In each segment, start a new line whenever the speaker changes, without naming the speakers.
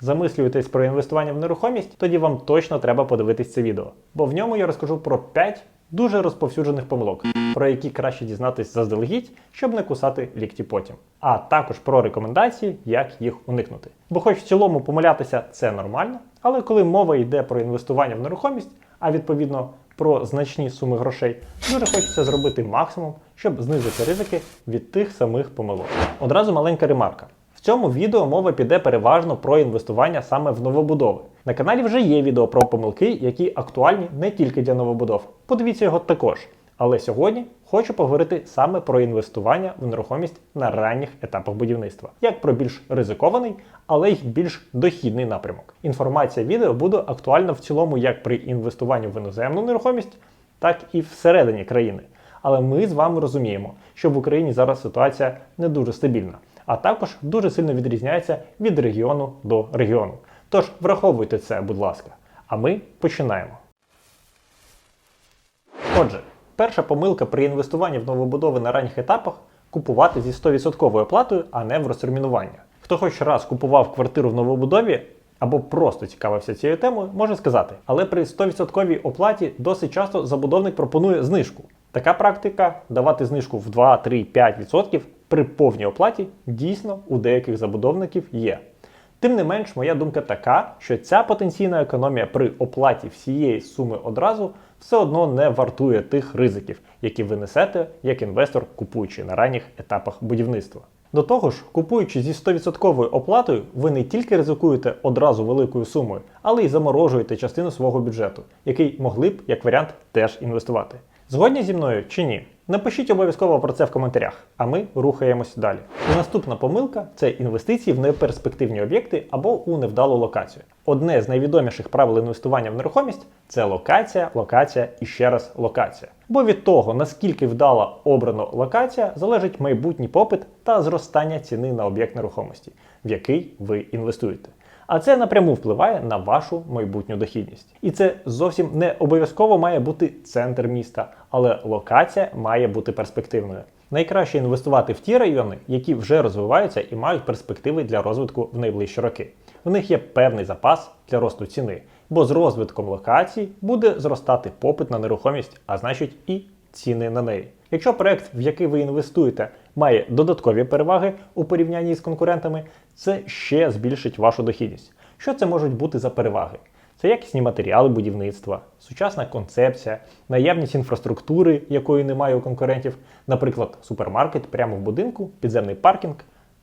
замислюєтесь про інвестування в нерухомість, тоді вам точно треба подивитись це відео. Бо в ньому я розкажу про 5 дуже розповсюджених помилок, про які краще дізнатись заздалегідь, щоб не кусати лікті потім. А також про рекомендації, як їх уникнути. Бо хоч в цілому помилятися це нормально, але коли мова йде про інвестування в нерухомість, а відповідно про значні суми грошей, дуже хочеться зробити максимум, щоб знизити ризики від тих самих помилок. Одразу маленька ремарка. В цьому відео мова піде переважно про інвестування саме в новобудови. На каналі вже є відео про помилки, які актуальні не тільки для новобудов. Подивіться його також. Але сьогодні хочу поговорити саме про інвестування в нерухомість на ранніх етапах будівництва, як про більш ризикований, але й більш дохідний напрямок. Інформація відео буде актуальна в цілому як при інвестуванні в іноземну нерухомість, так і всередині країни. Але ми з вами розуміємо, що в Україні зараз ситуація не дуже стабільна, а також дуже сильно відрізняється від регіону до регіону. Тож враховуйте це, будь ласка. А ми починаємо. Отже, перша помилка при інвестуванні в новобудови на ранніх етапах купувати зі 100% оплатою, а не в розтермінування. Хто хоч раз купував квартиру в новобудові або просто цікавився цією темою, може сказати, але при 100% оплаті досить часто забудовник пропонує знижку. Така практика давати знижку в 2, 3, 5% при повній оплаті дійсно у деяких забудовників є. Тим не менш, моя думка така, що ця потенційна економія при оплаті всієї суми одразу все одно не вартує тих ризиків, які ви несете як інвестор, купуючи на ранніх етапах будівництва. До того ж, купуючи зі 100% оплатою, ви не тільки ризикуєте одразу великою сумою, але й заморожуєте частину свого бюджету, який могли б, як варіант, теж інвестувати. Згодні зі мною чи ні? Напишіть обов'язково про це в коментарях, а ми рухаємось далі. І наступна помилка це інвестиції в неперспективні об'єкти або у невдалу локацію. Одне з найвідоміших правил інвестування в нерухомість це локація, локація і ще раз локація. Бо від того, наскільки вдала обрана локація, залежить майбутній попит та зростання ціни на об'єкт нерухомості, в який ви інвестуєте. А це напряму впливає на вашу майбутню дохідність. І це зовсім не обов'язково має бути центр міста, але локація має бути перспективною. Найкраще інвестувати в ті райони, які вже розвиваються і мають перспективи для розвитку в найближчі роки. В них є певний запас для росту ціни, бо з розвитком локацій буде зростати попит на нерухомість, а значить і ціни на неї. Якщо проект, в який ви інвестуєте, має додаткові переваги у порівнянні з конкурентами, це ще збільшить вашу дохідність. Що це можуть бути за переваги? Це якісні матеріали будівництва, сучасна концепція, наявність інфраструктури, якої немає у конкурентів, наприклад, супермаркет прямо в будинку, підземний паркінг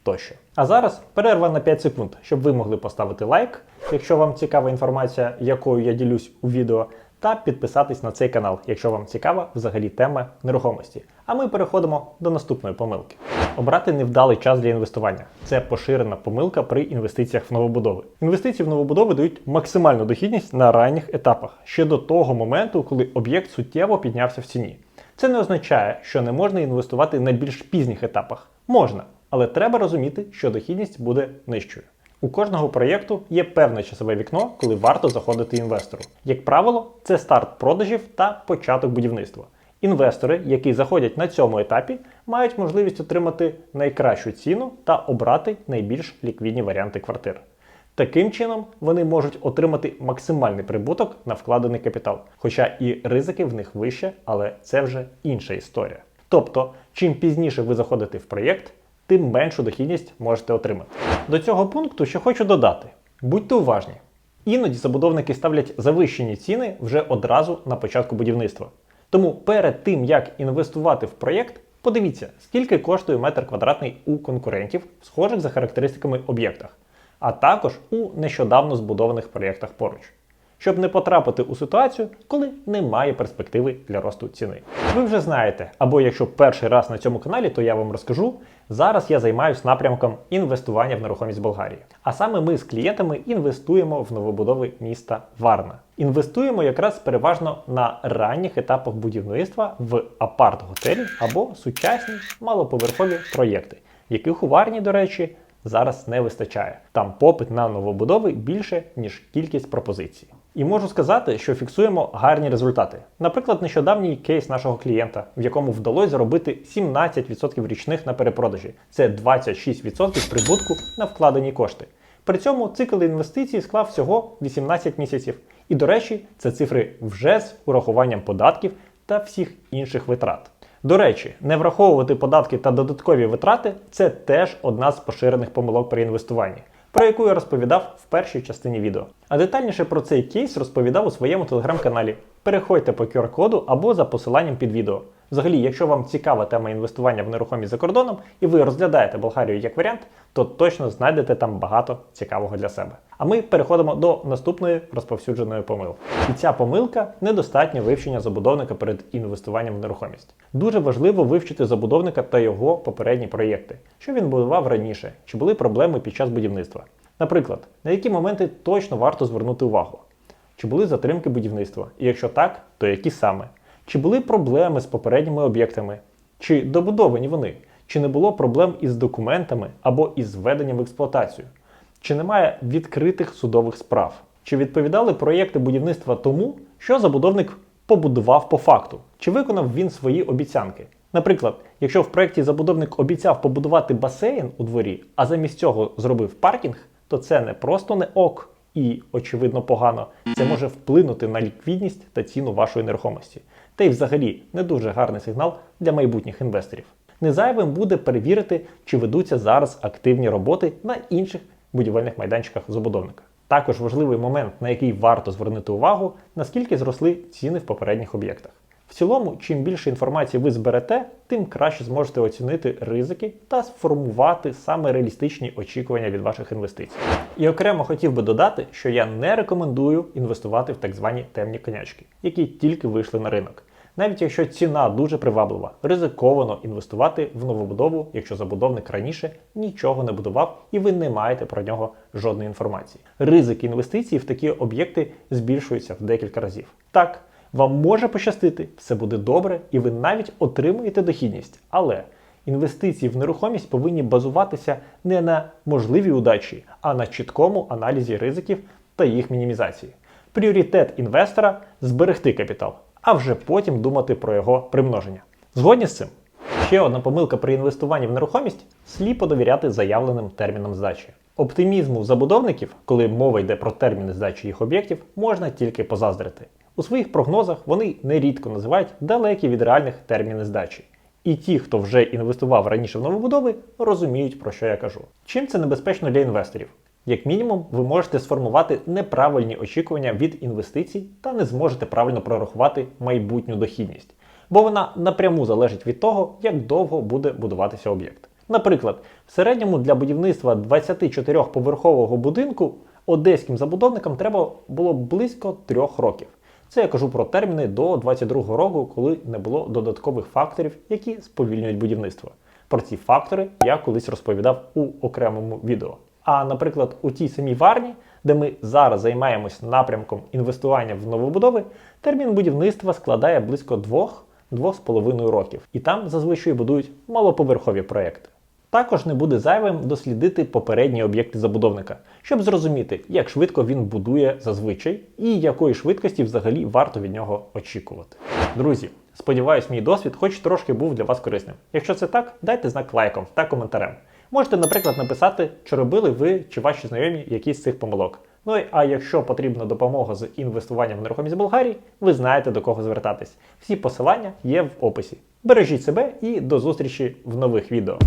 тощо. А зараз перерва на 5 секунд, щоб ви могли поставити лайк, якщо вам цікава інформація, якою я ділюсь у відео, та підписатись на цей канал, якщо вам цікава взагалі тема нерухомості. А ми переходимо до наступної помилки. Обрати невдалий час для інвестування це поширена помилка при інвестиціях в новобудови. Інвестиції в новобудови дають максимальну дохідність на ранніх етапах, ще до того моменту, коли об'єкт суттєво піднявся в ціні. Це не означає, що не можна інвестувати на більш пізніх етапах. Можна, але треба розуміти, що дохідність буде нижчою. У кожного проєкту є певне часове вікно, коли варто заходити інвестору. Як правило, це старт продажів та початок будівництва. Інвестори, які заходять на цьому етапі, мають можливість отримати найкращу ціну та обрати найбільш ліквідні варіанти квартир. Таким чином, вони можуть отримати максимальний прибуток на вкладений капітал, хоча і ризики в них вище, але це вже інша історія. Тобто, чим пізніше ви заходите в проєкт, тим меншу дохідність можете отримати. До цього пункту ще хочу додати: будьте уважні. Іноді забудовники ставлять завищені ціни вже одразу на початку будівництва. Тому перед тим, як інвестувати в проєкт, подивіться, скільки коштує метр квадратний у конкурентів, схожих за характеристиками об'єктах, а також у нещодавно збудованих проєктах поруч. Щоб не потрапити у ситуацію, коли немає перспективи для росту ціни. Ви вже знаєте, або якщо перший раз на цьому каналі, то я вам розкажу. Зараз я займаюся напрямком інвестування в нерухомість Болгарії. А саме ми з клієнтами інвестуємо в новобудови міста Варна. Інвестуємо якраз переважно на ранніх етапах будівництва в апарт-готелі або сучасні малоповерхові проєкти, яких у Варні, до речі, зараз не вистачає. Там попит на новобудови більше, ніж кількість пропозицій. І можу сказати, що фіксуємо гарні результати. Наприклад, нещодавній кейс нашого клієнта, в якому вдалося заробити 17% річних на перепродажі. Це 26% прибутку на вкладені кошти. При цьому цикл інвестицій склав всього 18 місяців. І, до речі, це цифри вже з урахуванням податків та всіх інших витрат. До речі, не враховувати податки та додаткові витрати це теж одна з поширених помилок при інвестуванні, про яку я розповідав в першій частині відео. А детальніше про цей кейс розповідав у своєму телеграм-каналі. Переходьте по QR-коду або за посиланням під відео. Взагалі, якщо вам цікава тема інвестування в нерухомість за кордоном і ви розглядаєте Болгарію як варіант, то точно знайдете там багато цікавого для себе. А ми переходимо до наступної розповсюдженої помилки. І ця помилка недостатнє вивчення забудовника перед інвестуванням в нерухомість. Дуже важливо вивчити забудовника та його попередні проєкти, що він будував раніше, чи були проблеми під час будівництва. Наприклад, на які моменти точно варто звернути увагу. Чи були затримки будівництва? І якщо так, то які саме? Чи були проблеми з попередніми об'єктами? Чи добудовані вони? Чи не було проблем із документами або із введенням в експлуатацію? Чи немає відкритих судових справ? Чи відповідали проєкти будівництва тому, що забудовник побудував по факту? Чи виконав він свої обіцянки? Наприклад, якщо в проєкті забудовник обіцяв побудувати басейн у дворі, а замість цього зробив паркінг, то це не просто не ок і, очевидно, погано. Це може вплинути на ліквідність та ціну вашої нерухомості. Та й взагалі не дуже гарний сигнал для майбутніх інвесторів. Незайвим буде перевірити, чи ведуться зараз активні роботи на інших будівельних майданчиках забудовника. Також важливий момент, на який варто звернути увагу, наскільки зросли ціни в попередніх об'єктах. В цілому, чим більше інформації ви зберете, тим краще зможете оцінити ризики та сформувати саме реалістичні очікування від ваших інвестицій. І окремо хотів би додати, що я не рекомендую інвестувати в так звані темні конячки, які тільки вийшли на ринок. Навіть якщо ціна дуже приваблива, ризиковано інвестувати в новобудову, якщо забудовник раніше нічого не будував і ви не маєте про нього жодної інформації. Ризик інвестицій в такі об'єкти збільшується в декілька разів. Так, вам може пощастити, все буде добре, і ви навіть отримуєте дохідність. Але інвестиції в нерухомість повинні базуватися не на можливій удачі, а на чіткому аналізі ризиків та їх мінімізації. Пріоритет інвестора зберегти капітал, а вже потім думати про його примноження. Згодні з цим? Ще одна помилка при інвестуванні в нерухомість сліпо довіряти заявленим термінам здачі. Оптимізму забудовників, коли мова йде про терміни здачі їх об'єктів, можна тільки позаздрити. У своїх прогнозах вони нерідко називають далекі від реальних терміни здачі. І ті, хто вже інвестував раніше в новобудови, розуміють, про що я кажу. Чим це небезпечно для інвесторів? Як мінімум, ви можете сформувати неправильні очікування від інвестицій та не зможете правильно прорахувати майбутню дохідність, бо вона напряму залежить від того, як довго буде будуватися об'єкт. Наприклад, в середньому для будівництва 24-поверхового будинку одеським забудовникам треба було близько трьох років. Це я кажу про терміни до 22 року, коли не було додаткових факторів, які сповільнюють будівництво. Про ці фактори я колись розповідав у окремому відео. А, наприклад, у тій самій варні, де ми зараз займаємось напрямком інвестування в новобудови, термін будівництва складає близько 2-2,5 років. І там зазвичай будують малоповерхові проекти. Також не буде зайвим дослідити попередні об'єкти забудовника, щоб зрозуміти, як швидко він будує зазвичай і якої швидкості взагалі варто від нього очікувати. Друзі, сподіваюсь, мій досвід хоч трошки був для вас корисним. Якщо це так, дайте знак лайком та коментарем. Можете, наприклад, написати, чи робили ви чи ваші знайомі якісь з цих помилок. Ну а якщо потрібна допомога з інвестуванням в нерухомість Болгарії, ви знаєте до кого звертатись. Всі посилання є в описі. Бережіть себе і до зустрічі в нових відео.